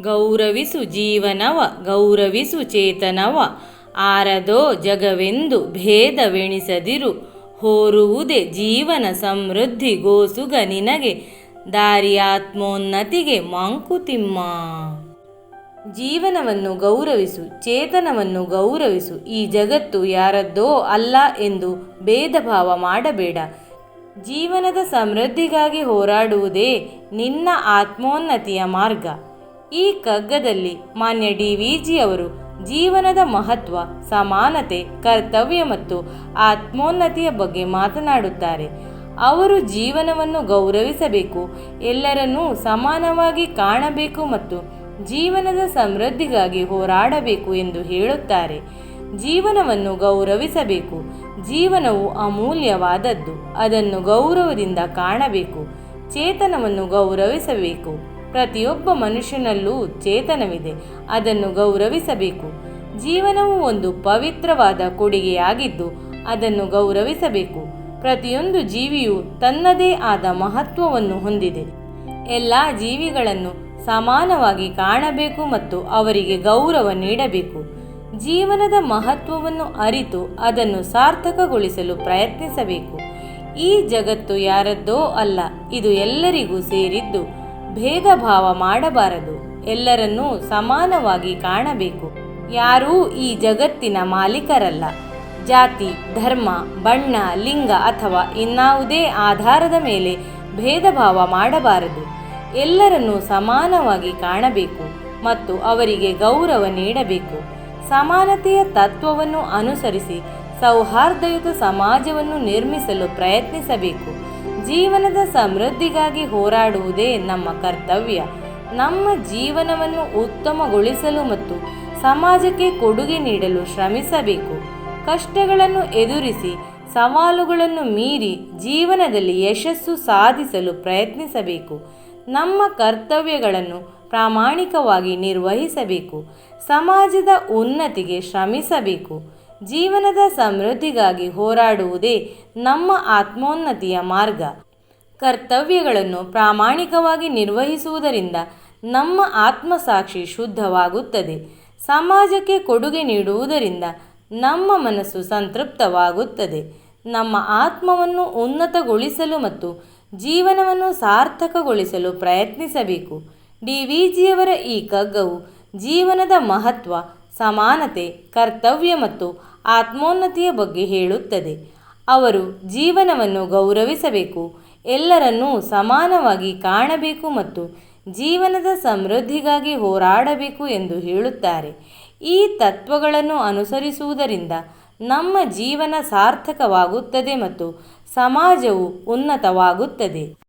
ಗೌರವಿಸು ಜೀವನವ, ಗೌರವಿಸು ಚೇತನವ. ಆರದೋ ಜಗವೆಂದು ಭೇದವೆಣಿಸದಿರು. ಹೋರುವುದೇ ಜೀವನ ಸಮೃದ್ಧಿ ಗೋಸುಗ ನಿನಗೆ. ದಾರಿಯಾತ್ಮೋನ್ನತಿಗೆ ಮಾಂಕುತಿಮ್ಮ. ಜೀವನವನ್ನು ಗೌರವಿಸು, ಚೇತನವನ್ನು ಗೌರವಿಸು. ಈ ಜಗತ್ತು ಯಾರದ್ದೋ ಅಲ್ಲ ಎಂದು ಭೇದಭಾವ ಮಾಡಬೇಡ. ಜೀವನದ ಸಮೃದ್ಧಿಗಾಗಿ ಹೋರಾಡುವುದೇ ನಿನ್ನ ಆತ್ಮೋನ್ನತಿಯ ಮಾರ್ಗ. ಈ ಕಗ್ಗದಲ್ಲಿ ಮಾನ್ಯ ಡಿ ವಿ ಜಿಯವರು ಜೀವನದ ಮಹತ್ವ, ಸಮಾನತೆ, ಕರ್ತವ್ಯ ಮತ್ತು ಆತ್ಮೋನ್ನತಿಯ ಬಗ್ಗೆ ಮಾತನಾಡುತ್ತಾರೆ. ಅವರು ಜೀವನವನ್ನು ಗೌರವಿಸಬೇಕು, ಎಲ್ಲರನ್ನೂ ಸಮಾನವಾಗಿ ಕಾಣಬೇಕು ಮತ್ತು ಜೀವನದ ಸಮೃದ್ಧಿಗಾಗಿ ಹೋರಾಡಬೇಕು ಎಂದು ಹೇಳುತ್ತಾರೆ. ಜೀವನವನ್ನು ಗೌರವಿಸಬೇಕು, ಜೀವನವು ಅಮೂಲ್ಯವಾದದ್ದು, ಅದನ್ನು ಗೌರವದಿಂದ ಕಾಣಬೇಕು, ಚೇತನವನ್ನು ಗೌರವಿಸಬೇಕು. ಪ್ರತಿಯೊಬ್ಬ ಮನುಷ್ಯನಲ್ಲೂ ಚೇತನವಿದೆ. ಅದನ್ನು ಗೌರವಿಸಬೇಕು. ಜೀವನವು ಒಂದು ಪವಿತ್ರವಾದ ಕೊಡುಗೆಯಾಗಿದ್ದು, ಅದನ್ನು ಗೌರವಿಸಬೇಕು. ಪ್ರತಿಯೊಂದು ಜೀವಿಯು ತನ್ನದೇ ಆದ ಮಹತ್ವವನ್ನು ಹೊಂದಿದೆ. ಎಲ್ಲ ಜೀವಿಗಳನ್ನು ಸಮಾನವಾಗಿ ಕಾಣಬೇಕು ಮತ್ತು ಅವರಿಗೆ ಗೌರವ ನೀಡಬೇಕು. ಜೀವನದ ಮಹತ್ವವನ್ನು ಅರಿತು ಅದನ್ನು ಸಾರ್ಥಕಗೊಳಿಸಲು ಪ್ರಯತ್ನಿಸಬೇಕು. ಈ ಜಗತ್ತು ಯಾರದ್ದೋ ಅಲ್ಲ, ಇದು ಎಲ್ಲರಿಗೂ ಸೇರಿದ್ದು ಭೇದ ಭಾವ ಮಾಡಬಾರದು. ಎಲ್ಲರನ್ನೂ ಸಮಾನವಾಗಿ ಕಾಣಬೇಕು. ಯಾರೂ ಈ ಜಗತ್ತಿನ ಮಾಲೀಕರಲ್ಲ. ಜಾತಿ, ಧರ್ಮ, ಬಣ್ಣ, ಲಿಂಗ ಅಥವಾ ಇನ್ನಾವುದೇ ಆಧಾರದ ಮೇಲೆ ಭೇದ ಭಾವ ಮಾಡಬಾರದು. ಎಲ್ಲರನ್ನೂ ಸಮಾನವಾಗಿ ಕಾಣಬೇಕು ಮತ್ತು ಅವರಿಗೆ ಗೌರವ ನೀಡಬೇಕು. ಸಮಾನತೆಯ ತತ್ವವನ್ನು ಅನುಸರಿಸಿ ಸೌಹಾರ್ದಯುತ ಸಮಾಜವನ್ನು ನಿರ್ಮಿಸಲು ಪ್ರಯತ್ನಿಸಬೇಕು. ಜೀವನದ ಸಮೃದ್ಧಿಗಾಗಿ ಹೋರಾಡುವುದೇ ನಮ್ಮ ಕರ್ತವ್ಯ. ನಮ್ಮ ಜೀವನವನ್ನು ಉತ್ತಮಗೊಳಿಸಲು ಮತ್ತು ಸಮಾಜಕ್ಕೆ ಕೊಡುಗೆ ನೀಡಲು ಶ್ರಮಿಸಬೇಕು. ಕಷ್ಟಗಳನ್ನು ಎದುರಿಸಿ, ಸವಾಲುಗಳನ್ನು ಮೀರಿ ಜೀವನದಲ್ಲಿ ಯಶಸ್ಸು ಸಾಧಿಸಲು ಪ್ರಯತ್ನಿಸಬೇಕು. ನಮ್ಮ ಕರ್ತವ್ಯಗಳನ್ನು ಪ್ರಾಮಾಣಿಕವಾಗಿ ನಿರ್ವಹಿಸಬೇಕು. ಸಮಾಜದ ಉನ್ನತಿಗೆ ಶ್ರಮಿಸಬೇಕು. ಜೀವನದ ಸಮೃದ್ಧಿಗಾಗಿ ಹೋರಾಡುವುದೇ ನಮ್ಮ ಆತ್ಮೋನ್ನತಿಯ ಮಾರ್ಗ. ಕರ್ತವ್ಯಗಳನ್ನು ಪ್ರಾಮಾಣಿಕವಾಗಿ ನಿರ್ವಹಿಸುವುದರಿಂದ ನಮ್ಮ ಆತ್ಮಸಾಕ್ಷಿ ಶುದ್ಧವಾಗುತ್ತದೆ. ಸಮಾಜಕ್ಕೆ ಕೊಡುಗೆ ನೀಡುವುದರಿಂದ ನಮ್ಮ ಮನಸ್ಸು ಸಂತೃಪ್ತವಾಗುತ್ತದೆ. ನಮ್ಮ ಆತ್ಮವನ್ನು ಉನ್ನತಗೊಳಿಸಲು ಮತ್ತು ಜೀವನವನ್ನು ಸಾರ್ಥಕಗೊಳಿಸಲು ಪ್ರಯತ್ನಿಸಬೇಕು. ಡಿ ವಿ ಜಿಯವರ ಈ ಕಗ್ಗವು ಜೀವನದ ಮಹತ್ವ ಸಮಾನತೆ, ಕರ್ತವ್ಯ ಮತ್ತು ಆತ್ಮೋನ್ನತಿಯ ಬಗ್ಗೆ ಹೇಳುತ್ತದೆ. ಅವರು ಜೀವನವನ್ನು ಗೌರವಿಸಬೇಕು, ಎಲ್ಲರನ್ನೂ ಸಮಾನವಾಗಿ ಕಾಣಬೇಕು ಮತ್ತು ಜೀವನದ ಸಮೃದ್ಧಿಗಾಗಿ ಹೋರಾಡಬೇಕು ಎಂದು ಹೇಳುತ್ತಾರೆ. ಈ ತತ್ವಗಳನ್ನು ಅನುಸರಿಸುವುದರಿಂದ ನಮ್ಮ ಜೀವನ ಸಾರ್ಥಕವಾಗುತ್ತದೆ ಮತ್ತು ಸಮಾಜವು ಉನ್ನತವಾಗುತ್ತದೆ.